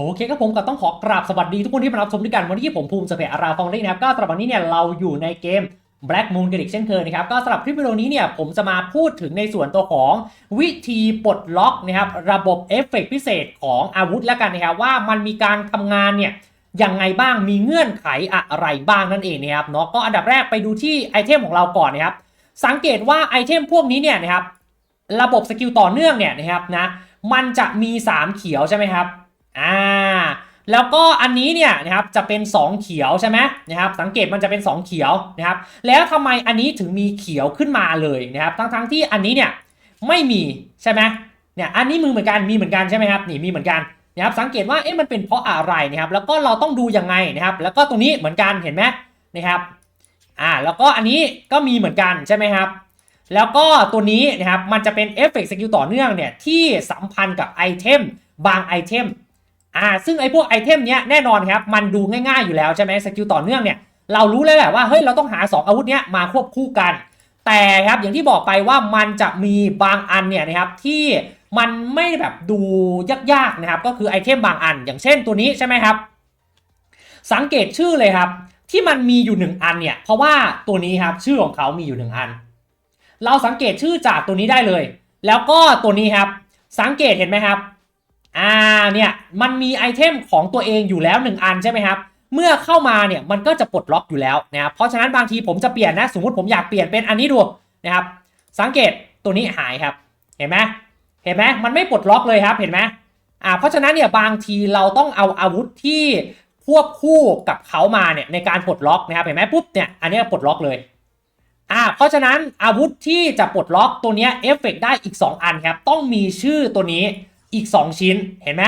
โอเคครับผมก็ต้องขอกราบสวัสดีทุกคนที่มารับชมด้วยกันวันนี้ผมภูมิเสเปอาราฟองได้นะครับก็สำหรับวันนี้เนี่ยเราอยู่ในเกม Black Moon กันอีกเช่นเคยนะครับก็สำหรับคลิปวิดีโอนี้เนี่ยผมจะมาพูดถึงในส่วนตัวของวิธีปลดล็อกนะครับระบบเอฟเฟกต์พิเศษของอาวุธแล้วกันนะครับว่ามันมีการทำงานเนี่ยยังไงบ้างมีเงื่อนไขอะไรบ้างนั่นเองนะครับเนาะก็อันดับแรกไปดูที่ไอเทมของเราก่อนนะครับสังเกตว่าไอเทมพวกนี้เนี่ยนะครับระบบสกิลต่อเนื่องเนี่ยนะครับนะมันจะมี 3 เขียวใช่ไหมครับ อ่าแล้วก็อันนี้เนี่ยนะครับจะเป็น 2 เขียวใช่ไหมนะครับสังเกตมันจะเป็น 2 เขียวนะครับแล้วทำไมอันนี้ถึงมีเขียวขึ้นมาเลยนะครับทั้งทั้งๆที่อันนี้เนี่ยไม่มีใช่ไหมเนี่ยอันนี้มือเหมือนกันมีเหมือนกันใช่ไหมครับนี่มีเหมือนกันนะครับสังเกตว่าเอ๊ะมันเป็นเพราะอะไรนะครับแล้วก็เราต้องดูยังไงนะครับแล้วก็ตรงนี้เหมือนกันเห็นไหมนะครับอ่าแล้วก็อันนี้ก็มีเหมือนกันใช่ไหมครับแล้วก็ตัวนี้นะครับมันจะเป็นเอฟเฟกต์สกิลต่อเนื่องเนี่ยที่สัมพันธ์กับไอเทมบางไอเทม อ่าซึ่งไอ้พวกไอเทมเนี้ยแน่นอนครับมันดูง่ายๆอยู่แล้วใช่ไหมสกิลต่อเนื่องเนี่ยเรารู้แล้วแหละว่าเฮ้ยเราต้องหา 2 อาวุธเนี้ยมาควบคู่กัน แต่ครับอย่างที่บอกไปว่ามันจะมีบางอันเนี่ยนะครับที่มันไม่แบบดูยากๆนะครับก็คือไอเทมบางอัน อย่างเช่นตัวนี้ใช่ไหมครับ สังเกตชื่อเลยครับ ที่มันมีอยู่หนึ่งอันเนี่ยเพราะว่าตัวนี้ครับชื่อของเขามีอยู่หนึ่งอัน เราสังเกตชื่อจากตัวนี้ได้เลย แล้วก็ตัวนี้ครับสังเกตเห็นไหมครับ อ่าเนี่ยมันมีไอเทมของตัวเองอยู่แล้ว 1 อันใช่ไหมครับ เมื่อเข้ามาเนี่ยมันก็จะปลดล็อกอยู่แล้วนะครับเพราะฉะนั้นบางทีผมจะเปลี่ยนนะสมมติผมอยากเปลี่ยนเป็นอันนี้ดูนะครับ สังเกตตัวนี้หายครับ เห็นไหมเห็นไหมมันไม่ปลดล็อกเลยครับเห็นไหมอ่าเพราะฉะนั้นเนี่ยบางทีเราต้องเอาอาวุธที่ควบคู่กับเขามาเนี่ยในการปลดล็อกนะครับเห็นไหมปุ๊บเนี่ยอันนี้ปลดล็อกเลยอ่าเพราะฉะนั้นอาวุธที่จะปลดล็อกตัวเนี้ยเอฟเฟกได้อีก 2 อันครับต้องมีชื่อตัวนี้ อีก 2 ชิ้นเห็นไหม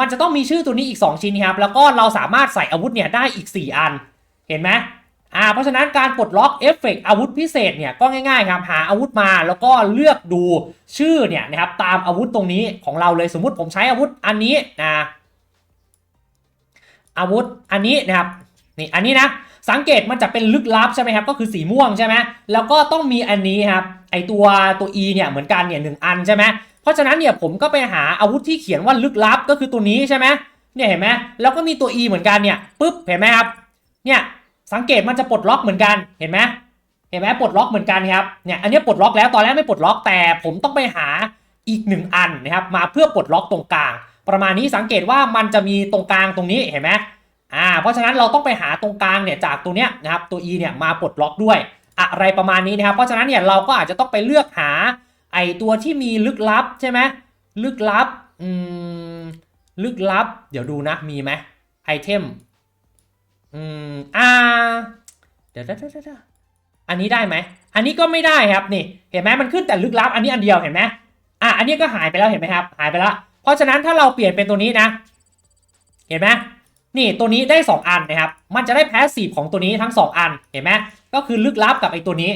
มันจะต้องมีชื่อตัวนี้อีก 2 ชิ้นครับแล้วก็เราสามารถใส่อาวุธเนี่ยได้อีก 4 อัน เห็นไหมอ่าเพราะฉะนั้นการปลดล็อกเอฟเฟกอาวุธพิเศษเนี่ยก็ง่ายๆครับหาอาวุธมาแล้วก็เลือกดูชื่อเนี่ยนะครับตามอาวุธตรงนี้ของเราเลยสมมุติผมใช้อาวุธอันนี้นะอาวุธอันนี้นะครับนี่อันนี้นะสังเกตมันจะเป็นลึกลับใช่ไหมครับก็คือสีม่วงใช่ไหมแล้วก็ต้องมีอันนี้ครับไอตัวตัว E เนี่ยเหมือนกันเนี่ยหนึ่งอันใช่ไหม เพราะฉะนั้นเนี่ยผมก็ไปหาอาวุธที่เขียนว่าลึกลับก็คือตัวนี้ใช่ไหมเนี่ยเห็นไหมแล้วก็มีตัว E เหมือนกันเนี่ยปุ๊บเห็นไหมครับเนี่ยสังเกตมันจะปลดล็อกเหมือนกันเห็นไหมเห็นไหมปลดล็อกเหมือนกันครับเนี่ยอันนี้ปลดล็อกแล้วตอนแรกไม่ปลดล็อกแต่ ผมต้องไปหาอีกหนึ่งอันนะครับมาเพื่อปลดล็อกตรงกลาง ประมาณนี้สังเกตว่ามันจะมีตรงกลางตรงนี้เห็นไหมอ่าเพราะฉะนั้นเราต้องไปหาตรงกลางเนี่ยจากตัวเนี้ยนะครับตัว e เนี่ยมาปลดล็อกด้วย อะไรประมาณนี้นะครับเพราะฉะนั้นเนี่ยเราก็อาจจะต้องไปเลือกหา ไอตัวที่มีลึกลับใช่ไหมลึกลับอืมลึกลับ เดี๋ยวดูนะมีไหมไอเทมอืมอ่าเดี๋ยวเดี๋ยวเดี๋ยวเดี๋ยวอันนี้ได้ไหม อันนี้ก็ไม่ได้ครับนี่ เห็นไหมมันขึ้นแต่ลึกลับ อันนี้อันเดียวเห็นไหมอะอันนี้ก็หายไปแล้วเห็นไหมครับ หายไปแล้ว เพราะฉะนั้นถ้าเราเปลี่ยนเป็นตัวนี้นะ เห็นไหมนี่ตัวนี้ได้ 2 อันนะครับ มันจะได้แพสซีฟของตัวนี้ทั้ง 2 อัน เห็นไหมก็คือลึกลับกับไอตัวนี้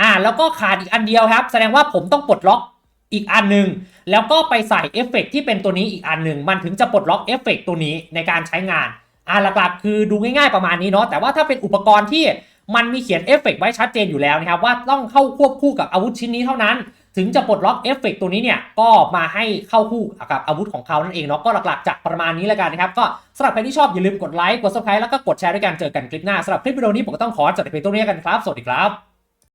อ่าแล้วก็ขาดอีกอันเดียวครับ แสดงว่าผมต้องปลดล็อกอีกอันหนึ่งแล้วก็ไปใส่เอฟเฟกต์ที่เป็นตัวนี้อีกอันหนึ่งมันถึงจะปลดล็อกเอฟเฟกต์ตัวนี้ในการใช้งานอ่าหลักๆคือดูง่ายๆประมาณนี้เนาะแต่ว่าถ้าเป็นอุปกรณ์ที่มันมีเขียนเอฟเฟกต์ไว้ชัดเจนอยู่แล้วนะครับว่าต้องเข้าควบคู่กับอาวุธชิ้นนี้เท่านั้น ถึงจะปลดล็อกเอฟเฟกตัวนี้เนี่ยก็มาให้เข้าคู่กับอาวุธของเขานั่นเองเนาะก็หลักๆจะประมาณนี้แล้วกันนะครับก็สำหรับใครที่ชอบอย่าลืมกดไลค์กด subscribe แล้วก็กดแชร์ด้วยกันเจอกันคลิปหน้าสำหรับคลิปวิดีโอนี้ผมก็ต้องขอจัดไปตัวนี้กันครับสวัสดีครับ